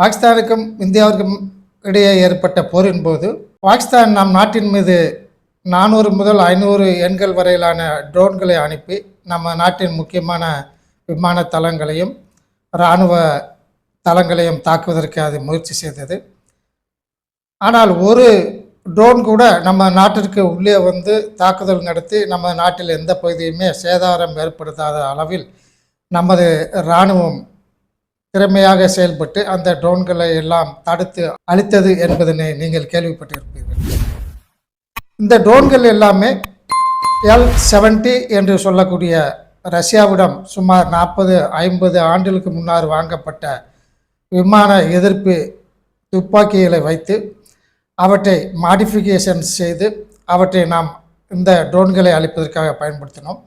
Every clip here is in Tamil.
பாகிஸ்தானுக்கும் இந்தியாவிற்கும் இடையே ஏற்பட்ட போரின் போது பாகிஸ்தான் நம் நாட்டின் மீது நானூறு முதல் ஐநூறு எண்கள் வரையிலான ட்ரோன்களை அனுப்பி நம்ம நாட்டின் முக்கியமான விமான தளங்களையும் இராணுவ தளங்களையும் தாக்குவதற்கு அது முயற்சி செய்தது. ஆனால் ஒரு ட்ரோன் கூட நம்ம நாட்டிற்கு உள்ளே வந்து தாக்குதல் நடத்தி நம்ம நாட்டில் எந்த பகுதியுமே சேதாரம் ஏற்படுத்தாத அளவில் நமது இராணுவம் திறமையாக செயல்பட்டு அந்த ட்ரோன்களை எல்லாம் தடுத்து அழித்தது என்பதனை நீங்கள் கேள்விப்பட்டிருப்பீர்கள். இந்த ட்ரோன்கள் எல்லாமே எல் செவன்டி என்று சொல்லக்கூடிய ரஷ்யாவிடம் சுமார் நாற்பது ஐம்பது ஆண்டுகளுக்கு முன்னால் வாங்கப்பட்ட விமான எதிர்ப்பு துப்பாக்கிகளை வைத்து அவற்றை மாடிஃபிகேஷன் செய்து அவற்றை நாம் இந்த ட்ரோன்களை அழிப்பதற்காக பயன்படுத்தினோம்.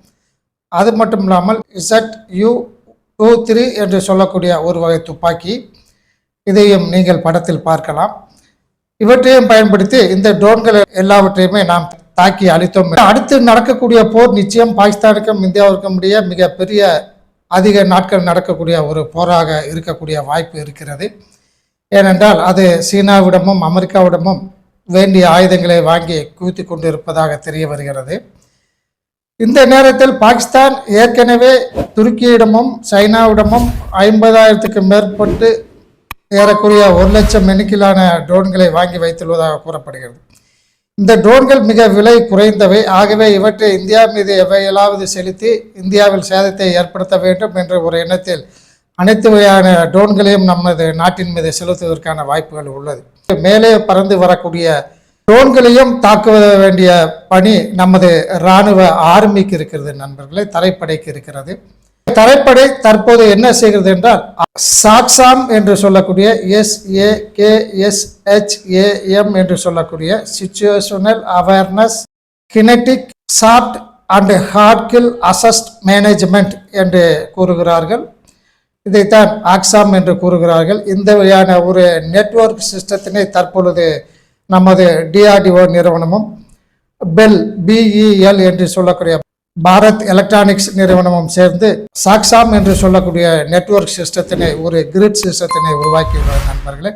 அது மட்டும் இல்லாமல் இசட் யூ டூ த்ரீ என்று சொல்லக்கூடிய ஒரு வகை துப்பாக்கி. இதையும் நீங்கள் படத்தில் பார்க்கலாம். இவற்றையும் பயன்படுத்தி இந்த ட்ரோன்கள் எல்லாவற்றையுமே நாம் தாக்கி அளித்தோம் அடுத்து நடக்கக்கூடிய போர் நிச்சயம் பாகிஸ்தானுக்கும் இந்தியாவிற்கும் இடையே மிகப்பெரிய அதிக நாட்கள் நடக்கக்கூடிய ஒரு போராக இருக்கக்கூடிய வாய்ப்பு இருக்கிறது. ஏனென்றால் அது சீனாவிடமும் அமெரிக்காவிடமும் வேண்டிய ஆயுதங்களை வாங்கி குவித்து கொண்டு இருப்பதாக தெரிய வருகிறது. இந்த நேரத்தில் பாகிஸ்தான் ஏற்கனவே துருக்கியிடமும் சைனாவிடமும் ஐம்பதாயிரத்துக்கு மேற்பட்டு ஏறக்குறைய ஒரு லட்சம் எண்ணிக்கையிலான ட்ரோன்களை வாங்கி வைத்துள்ளதாக கூறப்படுகிறது. இந்த ட்ரோன்கள் மிக விலை குறைந்தவை. ஆகவே இவற்றை இந்தியா மீது எவையலாவது செலுத்தி இந்தியாவில் சேதத்தை ஏற்படுத்த வேண்டும் என்ற ஒரு எண்ணத்தில் அனைத்து வகையான ட்ரோன்களையும் நமது நாட்டின் மீது செலுத்துவதற்கான வாய்ப்புகள் உள்ளது. மேலே பறந்து வரக்கூடிய ட்ரோன்களையும் தாக்க வேண்டிய பணி நமது இராணுவ ஆர்மிக்கு இருக்கிறது நண்பர்களே. தரைப்படைக்கு இருக்கிறது. தரைப்படை தற்போது என்ன செய்கிறது என்றால் சாக்ஸாம் என்று சொல்லக்கூடிய S A K S H A M என்று சொல்லக்கூடிய situational awareness kinetic soft and hard kill asset management என்று கூறுகிறார்கள். இதைத்தான் ஆக்சாம் என்று கூறுகிறார்கள். இந்த வகையான ஒரு நெட்வொர்க் சிஸ்டத்தினை தற்பொழுது நமது டிஆர்டிஓ நிறுவனமும் பெல் பிஇஎல் என்று சொல்லக்கூடிய பாரத் எலக்ட்ரானிக்ஸ் நிறுவனமும் சேர்ந்து சாக்சாம் என்று சொல்லக்கூடிய நெட்வொர்க் சிஸ்டத்தினை ஒரு கிரிட் சிஸ்டத்தினை உருவாக்கியுள்ளது நண்பர்களே.